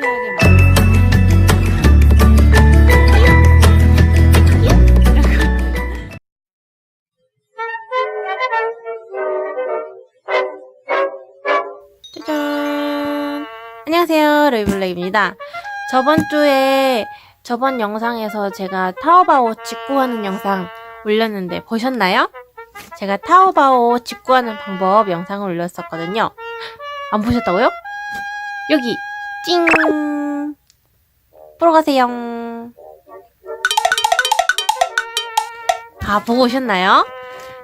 섬세하게 만 짜잔! 안녕하세요, 레이블레입니다. 저번 주에, 저번 영상에서 제가 타오바오 직구하는 영상 올렸는데 보셨나요? 제가 타오바오 직구하는 방법 영상을 올렸었거든요. 안 보셨다고요? 여기, 찡! 보러 가세요. 아, 보고 오셨나요?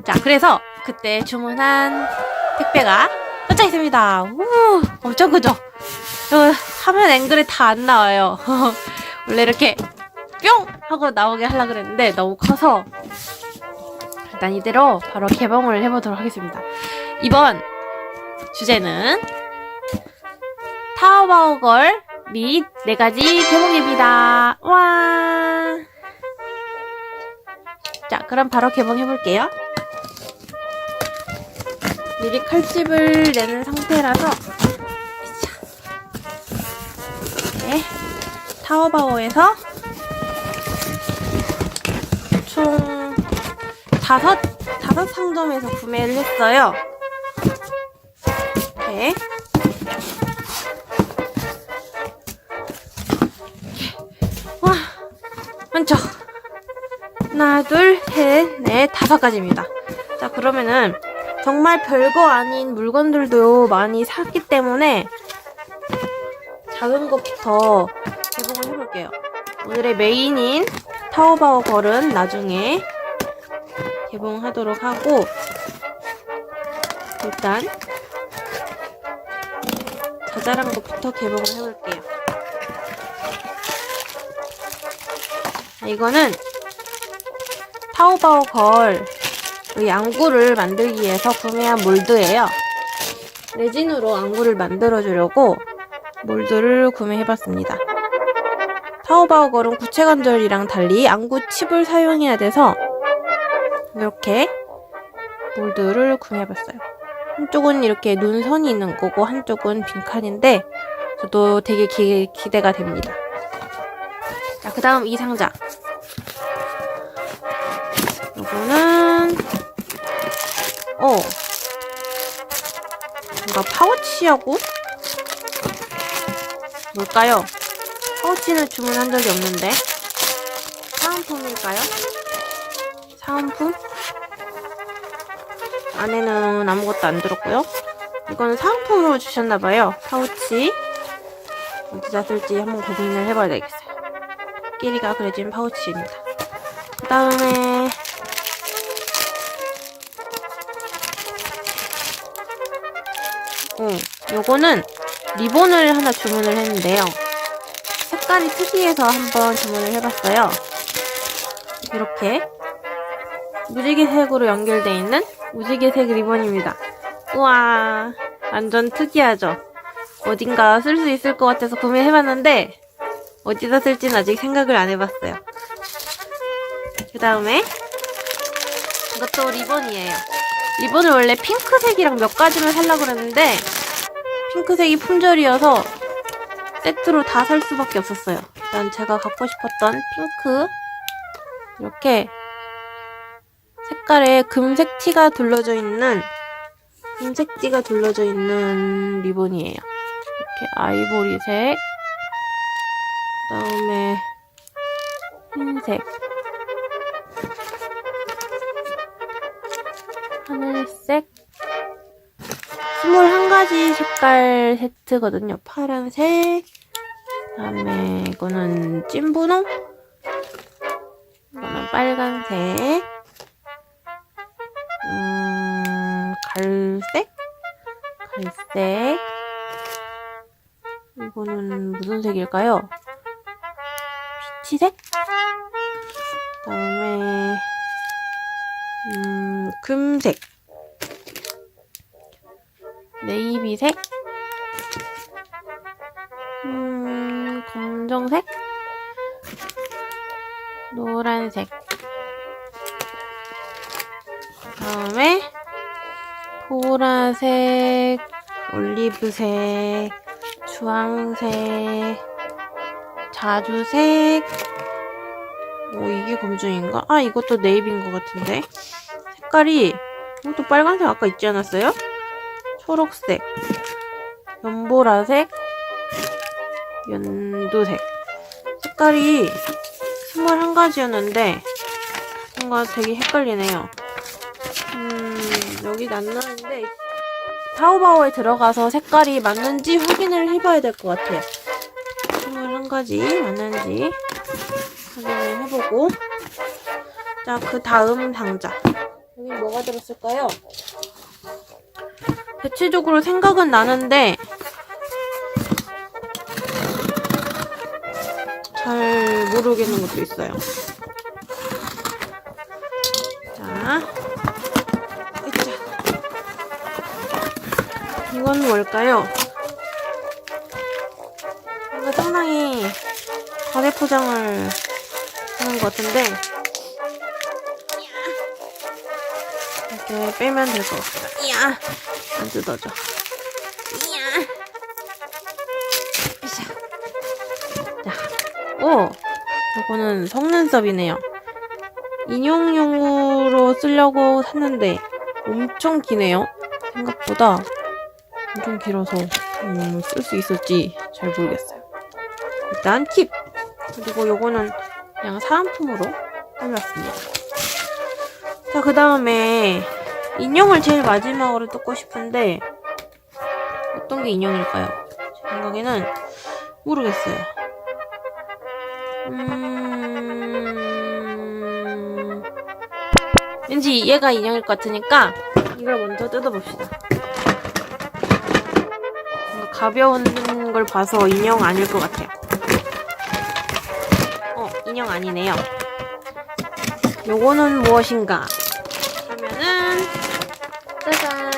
자, 그래서 그때 주문한 택배가 도착했습니다. 우, 엄청 크죠? 저 화면 앵글에 다안 나와요. 원래 이렇게 뿅! 하고 나오게 하려고 그랬는데 너무 커서 일단 이대로 바로 개봉을 해보도록 하겠습니다. 이번 주제는 타오바오걸 및 네 가지 개봉입니다. 와! 자, 그럼 바로 개봉해볼게요. 미리 칼집을 내는 상태라서 네, 타오바오에서 총 다섯 다섯 상점에서 구매를 했어요. 이 다섯 가지입니다. 자, 그러면은 정말 별거 아닌 물건들도 많이 샀기 때문에 작은 것부터 개봉을 해볼게요. 오늘의 메인인 타오바오 걸은 나중에 개봉하도록 하고 일단 자잘한 것부터 개봉을 해볼게요. 자, 이거는 타오바오 걸이 앙구를 만들기 위해서 구매한 몰드예요. 레진으로 앙구를 만들어주려고 몰드를 구매해봤습니다. 타오바오 걸은 구체 관절이랑 달리 앙구 칩을 사용해야 돼서 이렇게 몰드를 구매해봤어요. 한쪽은 이렇게 눈선이 있는 거고 한쪽은 빈칸인데 저도 되게 기, 기대가 됩니다. 자, 그 다음 이 상자. 이거는 어 뭔가 파우치하고 뭘까요? 파우치는 주문한 적이 없는데 사은품일까요? 사은품? 안에는 아무것도 안 들었고요. 이거는 사은품으로 주셨나봐요. 파우치 어디다 쓸지 한번 고민을 해봐야 되겠어요. 끼리가 그려진 파우치입니다. 그 다음에 요거는 리본을 하나 주문을 했는데요. 색깔이 특이해서 한번 주문을 해봤어요. 이렇게 무지개색으로 연결되어 있는 무지개색 리본입니다. 우와, 완전 특이하죠? 어딘가 쓸 수 있을 것 같아서 구매해봤는데 어디다 쓸지는 아직 생각을 안 해봤어요. 그 다음에 이것도 리본이에요. 리본을 원래 핑크색이랑 몇 가지만 살려고 그랬는데 핑크색이 품절이어서 세트로 다 살 수밖에 없었어요. 일단 제가 갖고 싶었던 핑크 이렇게 색깔에 금색 티가 둘러져 있는 금색 띠가 둘러져 있는 리본이에요. 이렇게 아이보리색 그 다음에 흰색 하늘색 가지 색깔 세트거든요. 파란색 그다음에 이거는 찐분홍 이거는 빨간색 음 갈색 갈색 이거는 무슨 색일까요? 피치색? 그다음에 음, 금색, 올리브색, 주황색, 자주색, 오, 이게 검정인가? 아, 이것도 네이비인 것 같은데. 색깔이, 이것도 빨간색 아까 있지 않았어요? 초록색, 연보라색, 연두색. 색깔이 21가지였는데, 뭔가 되게 헷갈리네요. 음, 여기 놨는데, 타오바오에 들어가서 색깔이 맞는지 확인을 해봐야 될 것 같아요. 21가지 맞는지 확인을 해보고. 자, 그 다음 상자. 여기 뭐가 들었을까요? 대체적으로 생각은 나는데, 잘 모르겠는 것도 있어요. 자, 이건 뭘까요? 뭔가 상당히 과대 포장을 하는 것 같은데 이렇게 빼면 될 것 같아요. 이야, 안 뜯어져. 이야, 으쌰. 자, 오, 이거는 속눈썹이네요. 인형용으로 쓰려고 샀는데 엄청 기네요. 생각보다 엄청 길어서 음, 쓸 수 있을지 잘 모르겠어요. 일단 팁! 그리고 요거는 그냥 사은품으로 꾸몄습니다. 자, 그 다음에 인형을 제일 마지막으로 뜯고 싶은데 어떤 게 인형일까요? 제 생각에는 모르겠어요. 음... 왠지 얘가 인형일 것 같으니까 이걸 먼저 뜯어봅시다. 가벼운 걸 봐서 인형 아닐 것 같아요. 어, 인형 아니네요. 요거는 무엇인가? 하면은 짜잔.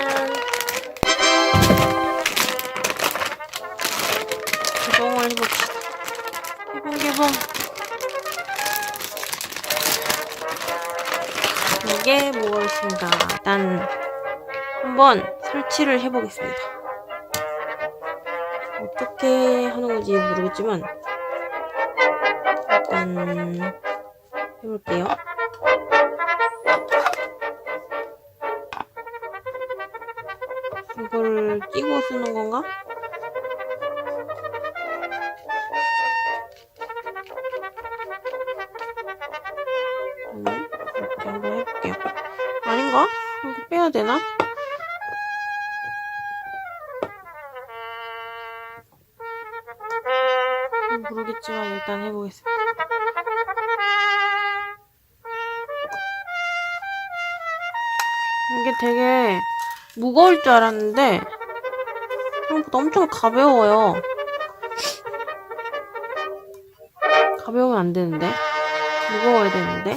개봉을 해봅시다. 개봉 개봉. 이게 무엇인가? 일단 한번 설치를 해보겠습니다. 어떻게 하는 건지 모르겠지만 일단 해볼게요. 이걸 끼고 쓰는 건가? 음, 이렇게 한번 해볼게요. 아닌가? 이거 빼야 되나? 모르겠지만 일단 해보겠습니다. 이게 되게 무거울 줄 알았는데 생각보다 엄청 가벼워요. 가벼우면 안 되는데 무거워야 되는데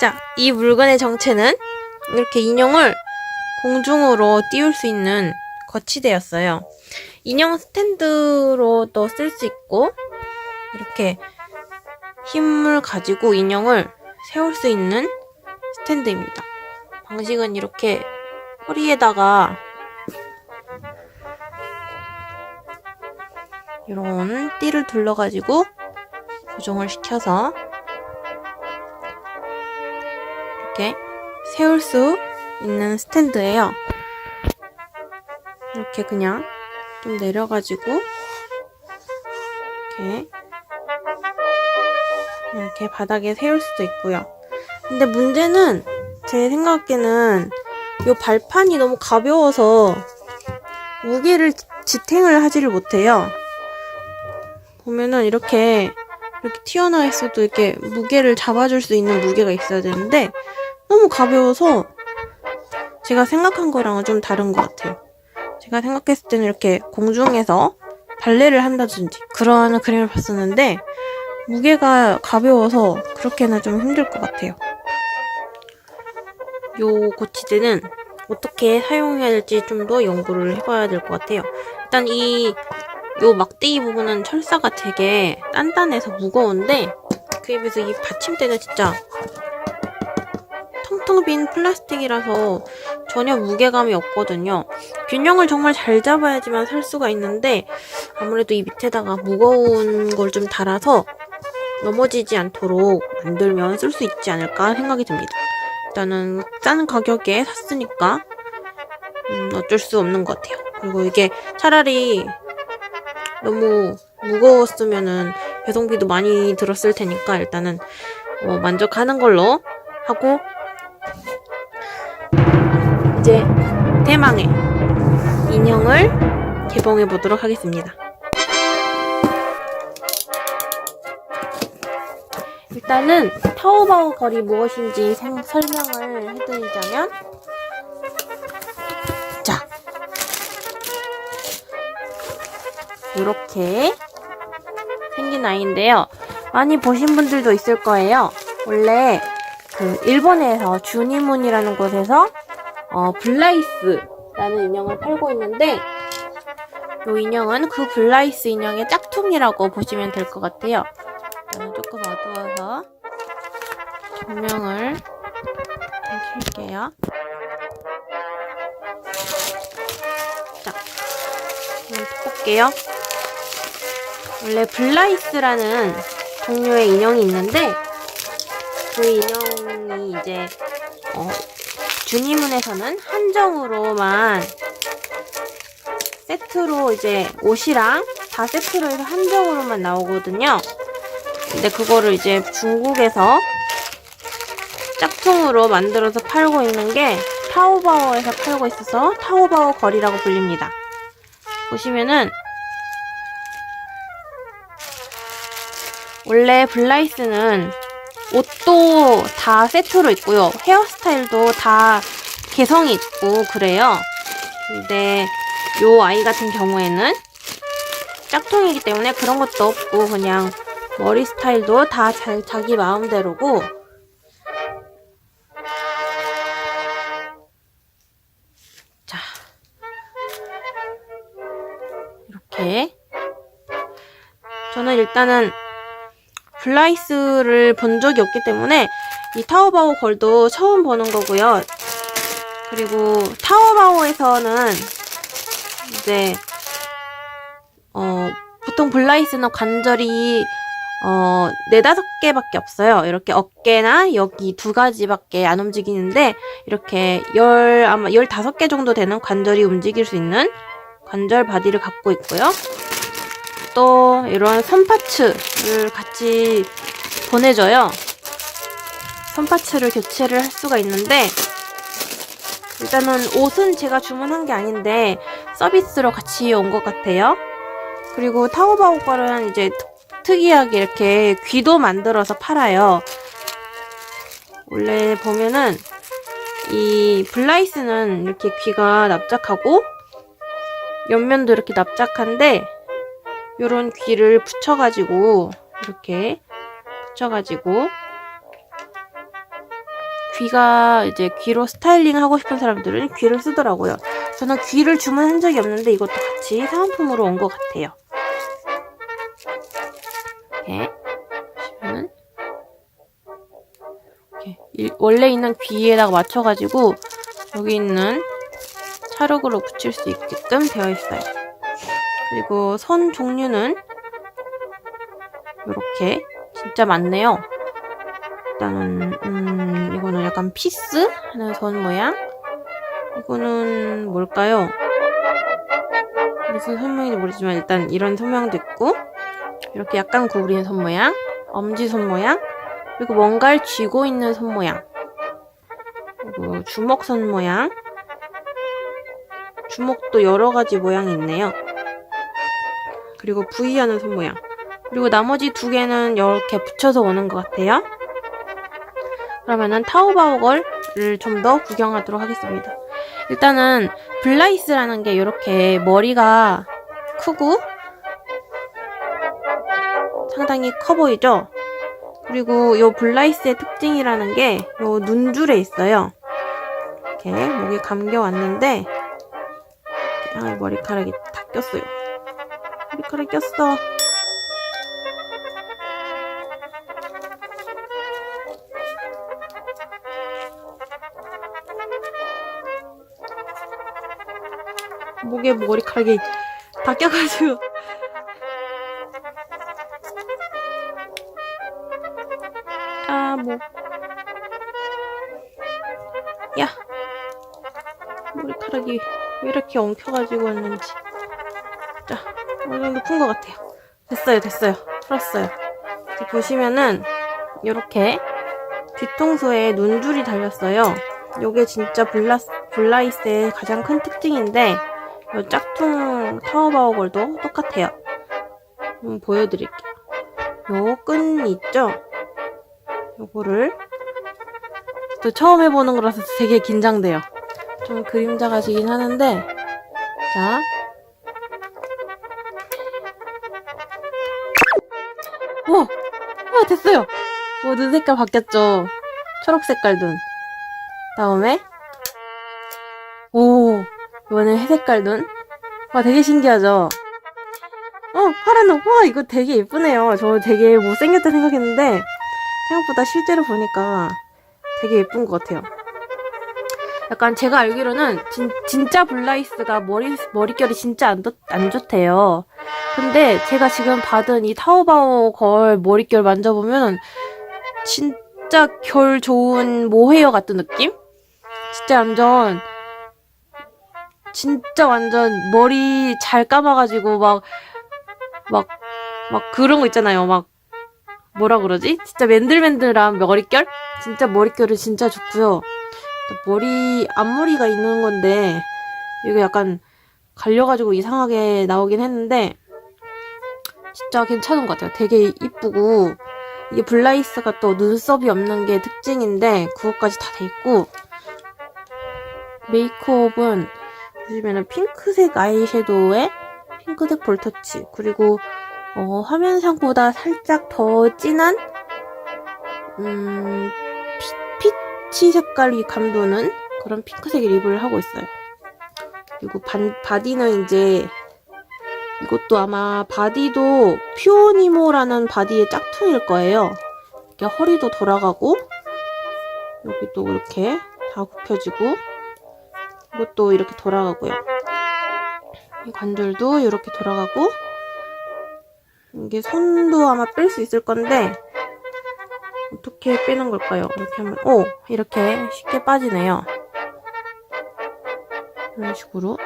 자, 이 물건의 정체는 이렇게 인형을 공중으로 띄울 수 있는 거치대였어요. 인형 스탠드로도 쓸 수 있고, 이렇게 힘을 가지고 인형을 세울 수 있는 스탠드입니다. 방식은 이렇게 허리에다가 이런 띠를 둘러가지고 고정을 시켜서 이렇게 세울 수 있는 스탠드예요. 이렇게 그냥 좀 내려가지고 이렇게 이렇게 바닥에 세울 수도 있고요. 근데 문제는 제 생각에는 이 발판이 너무 가벼워서 무게를 지탱을 하지를 못해요. 보면은 이렇게 이렇게 튀어나와 있어도 이렇게 무게를 잡아줄 수 있는 무게가 있어야 되는데 너무 가벼워서 제가 생각한 거랑은 좀 다른 것 같아요. 제가 생각했을 때는 이렇게 공중에서 발레를 한다든지 그런 그림을 봤었는데 무게가 가벼워서 그렇게는 좀 힘들 것 같아요. 요 고치대는 어떻게 사용해야 될지 좀 더 연구를 해봐야 될 것 같아요. 일단 이, 요 막대기 부분은 철사가 되게 단단해서 무거운데, 그에 비해서 이 받침대는 진짜 텅텅 빈 플라스틱이라서 전혀 무게감이 없거든요. 균형을 정말 잘 잡아야지만 살 수가 있는데, 아무래도 이 밑에다가 무거운 걸 좀 달아서 넘어지지 않도록 만들면 쓸 수 있지 않을까 생각이 듭니다. 일단은 싼 가격에 샀으니까 음, 어쩔 수 없는 것 같아요. 그리고 이게 차라리 너무 무거웠으면은 배송비도 많이 들었을 테니까 일단은 어, 만족하는 걸로 하고 이제 대망의 인형을 개봉해 보도록 하겠습니다. 일단은 타오바오 거리 무엇인지 생- 설명을 해드리자면 자 이렇게 생긴 아이인데요 많이 보신 분들도 있을 거예요 원래 그 일본에서 주니문이라는 곳에서 어, 블라이스라는 인형을 팔고 있는데 이 인형은 그 블라이스 인형의 짝퉁이라고 보시면 될 것 같아요 조금 어두워서 조명을 좀 켤게요. 자, 한번 볼게요. 원래 블라이스라는 종류의 인형이 있는데 그 인형이 이제 어, 주니문에서는 한정으로만 세트로 이제 옷이랑 다 세트로 해서 한정으로만 나오거든요. 근데 그거를 이제 중국에서 짝퉁으로 만들어서 팔고 있는 게 타오바오에서 팔고 있어서 타오바오 거리라고 불립니다. 보시면은 원래 블라이스는 옷도 다 세트로 있고요. 헤어스타일도 다 개성이 있고 그래요. 근데 요 아이 같은 경우에는 짝퉁이기 때문에 그런 것도 없고 그냥 머리 스타일도 다 자, 자기 마음대로고 자 이렇게 저는 일단은 블라이스를 본 적이 없기 때문에 이 타오바오 걸도 처음 보는 거고요 그리고 타오바오에서는 이제 어 보통 블라이스는 관절이 어, 네다섯 개밖에 없어요. 이렇게 어깨나 여기 두 가지밖에 안 움직이는데, 이렇게 열, 아마 열다섯 개 정도 되는 관절이 움직일 수 있는 관절 바디를 갖고 있고요. 또, 이런 선파츠를 같이 보내줘요. 선파츠를 교체를 할 수가 있는데, 일단은 옷은 제가 주문한 게 아닌데, 서비스로 같이 온 것 같아요. 그리고 타오바오 거는 이제 특이하게 이렇게 귀도 만들어서 팔아요. 원래 보면은 이 블라이스는 이렇게 귀가 납작하고 옆면도 이렇게 납작한데 요런 귀를 붙여가지고 이렇게 붙여가지고 귀가 이제 귀로 스타일링 하고 싶은 사람들은 귀를 쓰더라고요. 저는 귀를 주문한 적이 없는데 이것도 같이 사은품으로 온 것 같아요. 이렇게 보시면은 이렇게 일- 원래 있는 귀에다가 맞춰가지고 여기 있는 찰흙으로 붙일 수 있게끔 되어 있어요. 그리고 선 종류는 이렇게 진짜 많네요. 일단은 음, 이거는 약간 피스 하는 선 모양. 이거는 뭘까요? 무슨 설명인지 모르지만 일단 이런 설명도 있고 이렇게 약간 구부린 손 모양, 엄지 손 모양, 그리고 뭔가를 쥐고 있는 손 모양, 그리고 주먹 손 모양, 주먹도 여러 가지 모양이 있네요. 그리고 V하는 손 모양. 그리고 나머지 두 개는 이렇게 붙여서 오는 것 같아요. 그러면은 타오바오걸을 좀 더 구경하도록 하겠습니다. 일단은 블라이스라는 게 이렇게 머리가 크고 상당히 커 보이죠? 그리고 요 블라이스의 특징이라는 게요 눈줄에 있어요. 이렇게 목에 감겨 왔는데 아, 머리카락이 다 꼈어요. 머리카락 꼈어. 목에 머리카락이 다 껴가지고 아 뭐. 야 머리카락이 왜 이렇게 엉켜가지고 왔는지 정도 푼 것 같아요. 됐어요 됐어요. 풀었어요. 보시면은 이렇게 뒤통수에 눈줄이 달렸어요. 요게 진짜 블라, 블라이스의 가장 큰 특징인데 요 짝퉁 타워바오걸도 똑같아요. 한번 보여드릴게요. 요 끈 있죠? 요거를 또 처음 해보는 거라서 되게 긴장돼요. 좀 그림자 가지긴 하는데 자 오 됐어요. 오눈 색깔 바뀌었죠. 초록 색깔 눈. 다음에? 오 이번엔 회색깔 눈? 와 되게 신기하죠? 어 파란 눈와 이거 되게 예쁘네요. 저 되게 못생겼다 생각했는데 생각보다 실제로 보니까 되게 예쁜 것 같아요. 약간 제가 알기로는 진, 진짜 블라이스가 머리, 머릿결이 진짜 안, 좋, 안 좋대요. 근데 제가 지금 받은 이 타오바오 걸 머릿결 만져보면 진짜 결 좋은 모헤어 같은 느낌? 진짜 완전 진짜 완전 머리 잘 감아가지고 막 막, 막 그런 거 있잖아요. 막 뭐라 그러지? 진짜 맨들맨들한 머릿결? 진짜 머릿결은 진짜 좋고요. 머리 앞머리가 있는 건데 이게 약간 갈려가지고 이상하게 나오긴 했는데 진짜 괜찮은 것 같아요. 되게 이쁘고 이게 블라이스가 또 눈썹이 없는 게 특징인데 그것까지 다 돼 있고 메이크업은 보시면은 핑크색 아이섀도우에 핑크색 볼터치 그리고 어, 화면상보다 살짝 더 진한 음 피, 피치 색깔이 감도는 그런 핑크색 립을 하고 있어요. 그리고 반, 바디는 이제 이것도 아마 바디도 퓨어니모라는 바디의 짝퉁일 거예요. 이렇게 허리도 돌아가고 여기도 이렇게 다 굽혀지고 이것도 이렇게 돌아가고요. 이 관절도 이렇게 돌아가고 이게 손도 아마 뺄 수 있을 건데 어떻게 빼는 걸까요? 이렇게 하면 오 이렇게 쉽게 빠지네요. 이런 식으로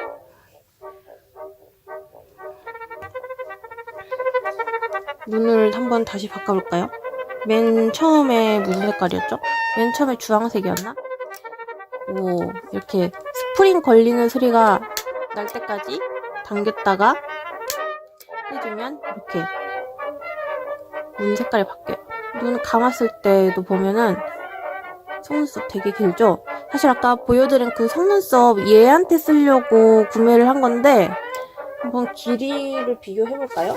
눈을 한번 다시 바꿔볼까요? 맨 처음에 무슨 색깔이었죠? 맨 처음에 주황색이었나? 오 이렇게 스프링 걸리는 소리가 날 때까지 당겼다가 해주면 이렇게 눈 색깔이 바뀌어요. 눈 감았을 때도 보면은 속눈썹 되게 길죠? 사실 아까 보여드린 그 속눈썹 얘한테 쓰려고 구매를 한 건데 한번 길이를 비교해볼까요?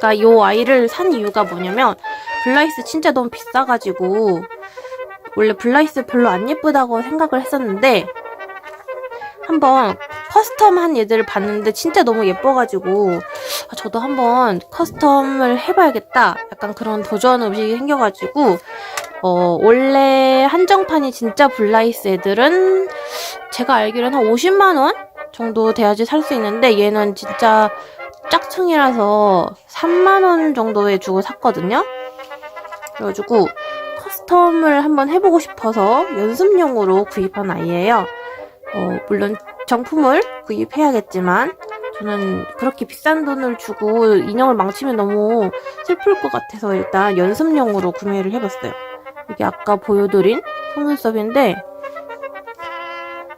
제가 이 아이를 산 이유가 뭐냐면 블라이스 진짜 너무 비싸가지고 원래 블라이스 별로 안 예쁘다고 생각을 했었는데 한번 커스텀한 얘들을 봤는데 진짜 너무 예뻐가지고 아, 저도 한번 커스텀을 해봐야겠다. 약간 그런 도전 의식이 생겨가지고 어, 원래 한정판이 진짜 블라이스 애들은 제가 알기로는 한 50만원 정도 돼야지 살 수 있는데 얘는 진짜 짝퉁이라서 3만원 정도에 주고 샀거든요 그래가지고 커스텀을 한번 해보고 싶어서 연습용으로 구입한 아이예요 어, 물론 정품을 구입해야겠지만 저는 그렇게 비싼 돈을 주고 인형을 망치면 너무 슬플 것 같아서 일단 연습용으로 구매를 해봤어요. 이게 아까 보여드린 속눈썹인데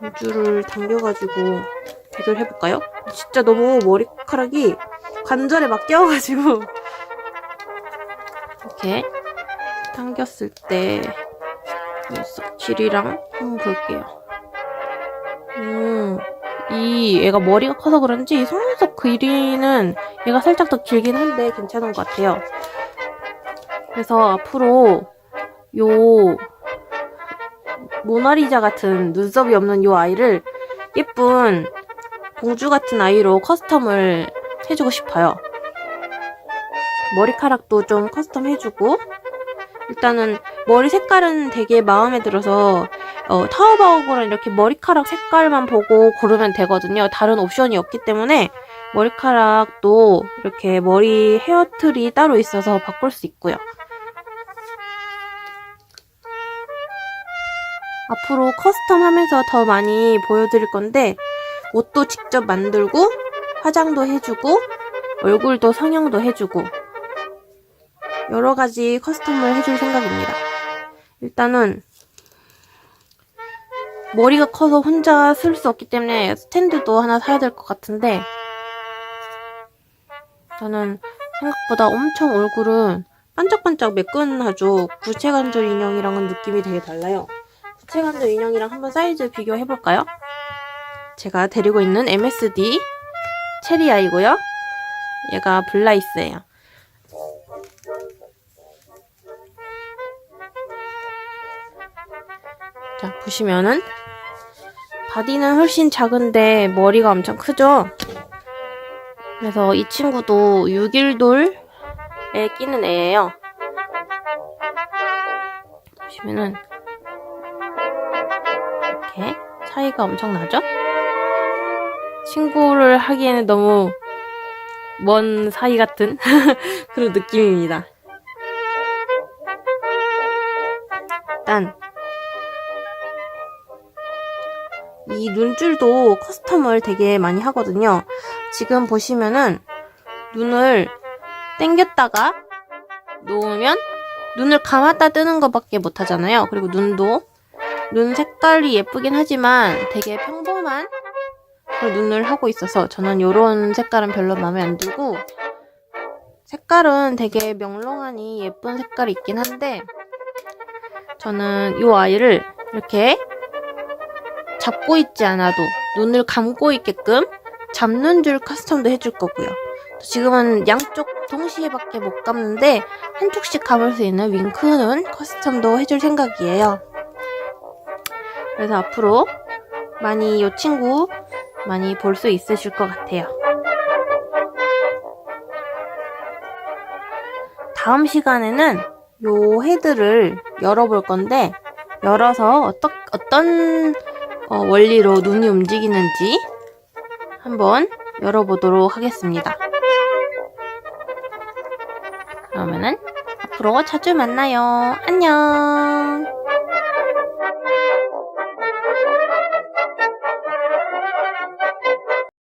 우주를 당겨가지고 비교를 해볼까요? 진짜 너무 머리카락이 관절에 막 껴가지고 이렇게 당겼을 때 눈썹 길이랑 한번 볼게요. 음, 이 애가 머리가 커서 그런지 이 속눈썹 길이는 얘가 살짝 더 길긴 한데 괜찮은 것 같아요. 그래서 앞으로 요 모나리자 같은 눈썹이 없는 이 아이를 예쁜 공주 같은 아이로 커스텀을 해주고 싶어요. 머리카락도 좀 커스텀 해주고 일단은 머리 색깔은 되게 마음에 들어서 어, 타오바오고는 이렇게 머리카락 색깔만 보고 고르면 되거든요. 다른 옵션이 없기 때문에 머리카락도 이렇게 머리 헤어틀이 따로 있어서 바꿀 수 있고요. 앞으로 커스텀 하면서 더 많이 보여드릴 건데 옷도 직접 만들고 화장도 해주고 얼굴도 성형도 해주고 여러 가지 커스텀을 해줄 생각입니다. 일단은 머리가 커서 혼자 쓸 수 없기 때문에 스탠드도 하나 사야 될 것 같은데 저는 생각보다 엄청 얼굴은 반짝반짝 매끈하죠. 구체관절 인형이랑은 느낌이 되게 달라요. 구체관절 인형이랑 한번 사이즈 비교해볼까요? 제가 데리고 있는 MSD 체리아이고요. 얘가 블라이스예요. 자, 보시면은 바디는 훨씬 작은데 머리가 엄청 크죠? 그래서 이 친구도 6일돌에 끼는 애예요. 보시면은 이렇게 차이가 엄청 나죠? 친구를 하기에는 너무 먼 사이 같은 그런 느낌입니다. 일단 이 눈줄도 커스텀을 되게 많이 하거든요. 지금 보시면은 눈을 당겼다가 놓으면 눈을 감았다 뜨는 것밖에 못 하잖아요. 그리고 눈도 눈 색깔이 예쁘긴 하지만 되게 평범한 눈을 하고 있어서 저는 이런 색깔은 별로 마음에 안 들고 색깔은 되게 명롱하니 예쁜 색깔이 있긴 한데 저는 이 아이를 이렇게 잡고 있지 않아도 눈을 감고 있게끔 잡는 줄 커스텀도 해줄 거고요. 지금은 양쪽 동시에밖에 못 감는데 한쪽씩 감을 수 있는 윙크는 커스텀도 해줄 생각이에요. 그래서 앞으로 많이 이 친구 많이 볼 수 있으실 것 같아요. 다음 시간에는 요 헤드를 열어볼 건데 열어서 어떠, 어떤 어, 원리로 눈이 움직이는지 한번 열어보도록 하겠습니다. 그러면은 앞으로 자주 만나요. 안녕.